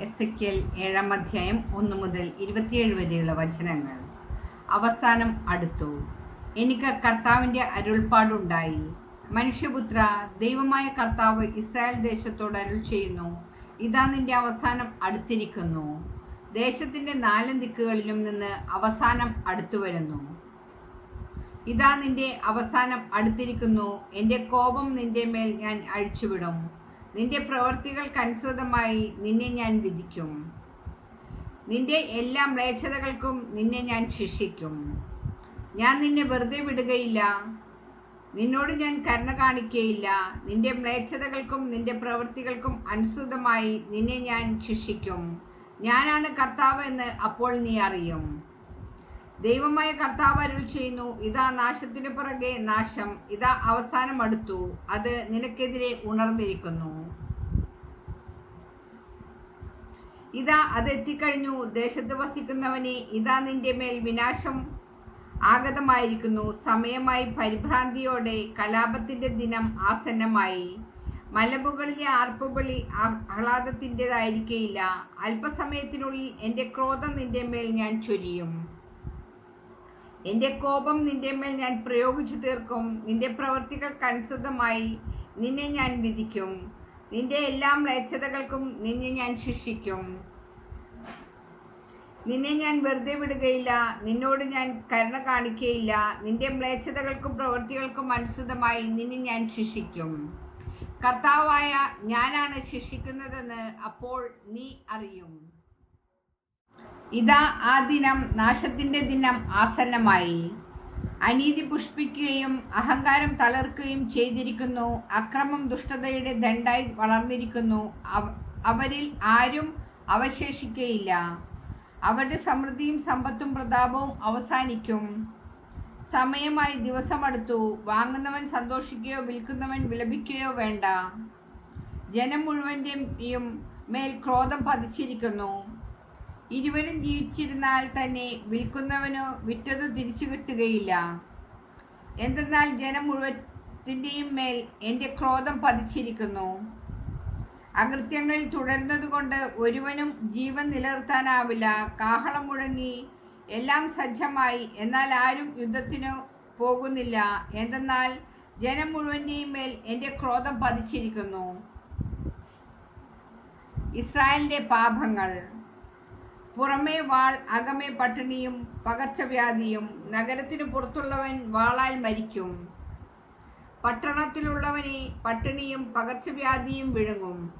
S L ഏഴാം അധ്യായം ഒന്ന് മുതൽ ഇരുപത്തിയേഴ് വരെയുള്ള വചനങ്ങൾ. അവസാനം അടുത്തു. എനിക്ക് കർത്താവിന്റെ അരുൾപ്പാടുണ്ടായി. മനുഷ്യപുത്ര ദൈവമായ കർത്താവ് ഇസ്രായേൽ ദേശത്തോട് അരുൾ ചെയ്യുന്നു. ഇതാ നിന്റെ അവസാനം അടുത്തിരിക്കുന്നു. ദേശത്തിന്റെ നാല് ദിക്കുകളിലും നിന്ന് അവസാനം അടുത്തു വരുന്നു. ഇതാ നിന്റെ അവസാനം അടുത്തിരിക്കുന്നു. എന്റെ കോപം നിന്റെ മേൽ ഞാൻ അഴിച്ചുവിടും. നിന്റെ പ്രവർത്തികൾക്കനുസൃതമായി നിന്നെ ഞാൻ വിധിക്കും. നിന്റെ എല്ലാ മ്ലേച്ഛതകൾക്കും നിന്നെ ഞാൻ ശിക്ഷിക്കും. ഞാൻ നിന്നെ വെറുതെ വിടുകയില്ല. നിന്നോട് ഞാൻ കരുണ കാണിക്കുകയില്ല നിന്റെ മ്ലേച്ഛതകൾക്കും നിന്റെ പ്രവൃത്തികൾക്കും അനുസൃതമായി നിന്നെ ഞാൻ ശിക്ഷിക്കും. ഞാനാണ് കർത്താവ് എന്ന് അപ്പോൾ നീ അറിയും. ദൈവമായ കർത്താവ് അരുൾ ചെയ്യുന്നു. ഇതാ നാശത്തിന് പുറകെ നാശം. ഇതാ അവസാനം അടുത്തു അത് നിനക്കെതിരെ ഉണർന്നിരിക്കുന്നു. ഇതാ അത് എത്തിക്കഴിഞ്ഞു. ദേശത്ത് വസിക്കുന്നവനെ ഇതാ നിന്റെ മേൽ വിനാശം ആഗതമായിരിക്കുന്നു. സമയമായി പരിഭ്രാന്തിയോടെ കലാപത്തിന്റെ ദിനം ആസന്നമായി. മലമുകളിലെ ആർപ്പുവിളി ആഹ്ലാദത്തിന്റെതായിരിക്കയില്ല. അല്പസമയത്തിനുള്ളിൽ എന്റെ ക്രോധം നിന്റെ മേൽ ഞാൻ ചൊരിയും. എന്റെ കോപം നിന്റെ മേൽ ഞാൻ പ്രയോഗിച്ചു തീർക്കും. നിന്റെ പ്രവൃത്തികൾക്കനുസൃതമായി നിന്നെ ഞാൻ വിധിക്കും. നിന്റെ എല്ലാ മ്ലേച്ഛതകൾക്കും നിന്നെ ഞാൻ ശിക്ഷിക്കും. നിന്നെ ഞാൻ വെറുതെ വിടുകയില്ല. നിന്നോട് ഞാൻ കരുണ കാണിക്കുകയില്ല നിന്റെ മ്ലേച്ഛതകൾക്കും പ്രവൃത്തികൾക്കും അനുസൃതമായി നിന്നെ ഞാൻ ശിക്ഷിക്കും. കർത്താവായ ഞാനാണ് ശിക്ഷിക്കുന്നതെന്ന് അപ്പോൾ നീ അറിയും. ഇതാ ആ ദിനം നാശത്തിന്റെ ദിനം ആസന്നമായി. അനീതി പുഷ്പിക്കുകയും അഹങ്കാരം തളർക്കുകയും ചെയ്തിരിക്കുന്നു. അക്രമം ദുഷ്ടതയുടെ ദണ്ടായി വളർന്നിരിക്കുന്നു. അവരിൽ ആരും അവശേഷിക്കുകയില്ല അവരുടെ സമൃദ്ധിയും സമ്പത്തും പ്രതാപവും അവസാനിക്കും. സമയമായി ദിവസമെടുത്തു. വാങ്ങുന്നവൻ സന്തോഷിക്കുകയോ വിൽക്കുന്നവൻ വിലപിക്കുകയോ വേണ്ട. ജനം മുഴുവന്റെയും മേൽ ക്രോധം പതിച്ചിരിക്കുന്നു. ഇരുവരും ജീവിച്ചിരുന്നാൽ തന്നെ വിൽക്കുന്നവനോ വിറ്റത് തിരിച്ചു കിട്ടുകയില്ല. എന്തെന്നാൽ ജനം മുഴുവത്തിന്റെയും മേൽ എന്റെ ക്രോധം പതിച്ചിരിക്കുന്നു. അകൃത്യങ്ങളിൽ തുടരുന്നതുകൊണ്ട് ഒരുവനും ജീവൻ നിലനിർത്താനാവില്ല. കാഹളം മുഴങ്ങി എല്ലാം സജ്ജമായി. എന്നാൽ ആരും യുദ്ധത്തിനു പോകുന്നില്ല. എന്തെന്നാൽ ജനം മുഴുവന്റെയും മേൽ എന്റെ ക്രോധം പതിച്ചിരിക്കുന്നു. ഇസ്രായേലിന്റെ പാപങ്ങൾ. പുറമേ വാൾ അകമേ പട്ടിണിയും പകർച്ചവ്യാധിയും. നഗരത്തിന് പുറത്തുള്ളവൻ വാളാൽ മരിക്കും. പട്ടണത്തിലുള്ളവനെ പട്ടിണിയും പകർച്ചവ്യാധിയും വിഴുങ്ങും.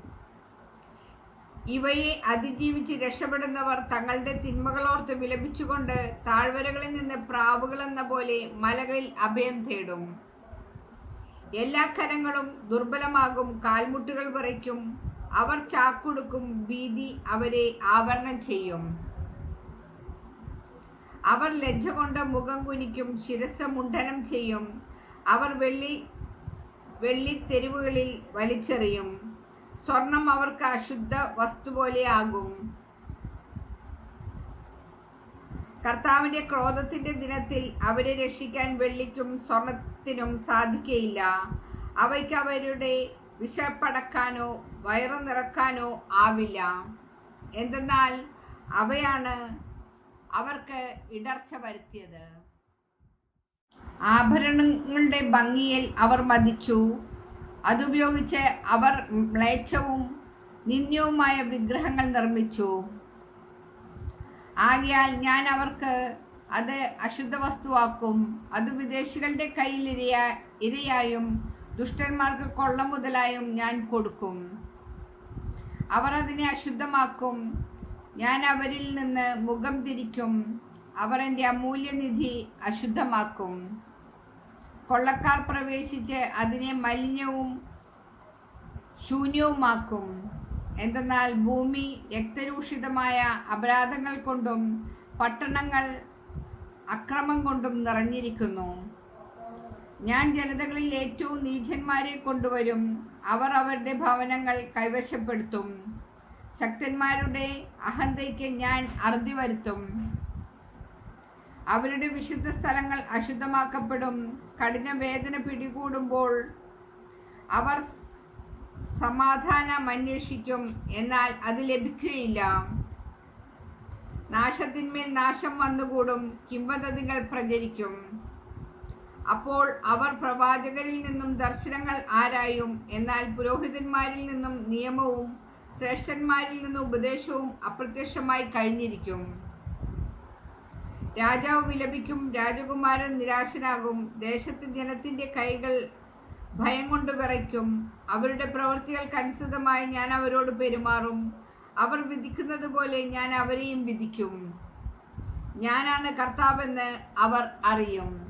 ഇവയെ അതിജീവിച്ച് രക്ഷപ്പെടുന്നവർ തങ്ങളുടെ തിന്മകളോർത്ത് വിലപിച്ചുകൊണ്ട് താഴ്വരകളിൽ നിന്ന് പ്രാവുകളെന്ന പോലെ മലകളിൽ അഭയം തേടും. എല്ലാ കരങ്ങളും ദുർബലമാകും കാൽമുട്ടുകൾ വിറയ്ക്കും. അവർ ചാക്കുടുക്കും ഭീതി അവരെ ആവരണം ചെയ്യും. അവർ ലജ്ജ കൊണ്ട് മുഖം കുനിക്കും ശിരസ് മുണ്ടനം ചെയ്യും. അവർ വെള്ളി വെള്ളി തെരുവുകളിൽ വലിച്ചെറിയും. സ്വർണം അവർക്ക് അശുദ്ധ വസ്തു പോലെയാകും കർത്താവിന്റെ ക്രോധത്തിന്റെ ദിനത്തിൽ അവരെ രക്ഷിക്കാൻ വെള്ളിക്കും സ്വർണത്തിനും സാധിക്കയില്ല. അവയ്ക്ക് അവരുടെ വിഷപ്പടക്കാനോ വയറു നിറക്കാനോ ആവില്ല. എന്തെന്നാൽ അവയാണ് അവർക്ക് ഇടർച്ച വരുത്തിയത്. ആഭരണങ്ങളുടെ ഭംഗിയിൽ അവർ മതിച്ചു. അതുപയോഗിച്ച് അവർ മ്ലേച്ഛവും നിന്ദ്യവുമായ വിഗ്രഹങ്ങൾ നിർമ്മിച്ചു. ആകയാൽ ഞാൻ അവർക്ക് അത് അശുദ്ധ വസ്തുവാക്കും അത് വിദേശികളുടെ കയ്യിൽ ഇരയാ ഇരയായും ദുഷ്ടന്മാർക്ക് കൊള്ള മുതലായും ഞാൻ കൊടുക്കും. അവർ അതിനെ അശുദ്ധമാക്കും. ഞാൻ അവരിൽ നിന്ന് മുഖം തിരിക്കും. അവർ എന്റെ അമൂല്യനിധി അശുദ്ധമാക്കും. കൊള്ളക്കാർ പ്രവേശിച്ച് അതിനെ മലിനവും ശൂന്യവുമാക്കും. എന്തെന്നാൽ ഭൂമി രക്തരൂഷിതമായ അപരാധങ്ങൾ കൊണ്ടും പട്ടണങ്ങൾ അക്രമം കൊണ്ടും നിറഞ്ഞിരിക്കുന്നു. ഞാൻ ജനതകളിൽ ഏറ്റവും നീചന്മാരെ കൊണ്ടുവരും. അവർ അവരുടെ ഭവനങ്ങൾ കൈവശപ്പെടുത്തും. ശക്തന്മാരുടെ അഹന്തയ്ക്ക് ഞാൻ അറുതി വരുത്തും. അവരുടെ വിശുദ്ധ സ്ഥലങ്ങൾ അശുദ്ധമാക്കപ്പെടും. കഠിന വേദന പിടികൂടുമ്പോൾ അവർ സമാധാനം അന്വേഷിക്കും. എന്നാൽ അത് ലഭിക്കുകയില്ല. നാശത്തിന്മേൽ നാശം വന്നുകൂടും. കിംവദതികൾ പ്രചരിക്കും. അപ്പോൾ അവർ പ്രവാചകരിൽ നിന്നും ദർശനങ്ങൾ ആരായും എന്നാൽ പുരോഹിതന്മാരിൽ നിന്നും നിയമവും ശ്രേഷ്ഠന്മാരിൽ നിന്നും ഉപദേശവും അപ്രത്യക്ഷമായി കഴിഞ്ഞിരിക്കും. രാജാവ് വിലപിക്കും രാജകുമാരൻ നിരാശനാകും ദേശത്ത് ജനത്തിന്റെ കൈകൾ ഭയം കൊണ്ട് വിറയ്ക്കും. അവരുടെ പ്രവൃത്തികൾക്കനുസൃതമായി ഞാൻ അവരോട് പെരുമാറും. അവർ വിധിക്കുന്നത് പോലെ ഞാൻ അവരെയും വിധിക്കും. ഞാനാണ് കർത്താവെന്ന് അവർ അറിയും.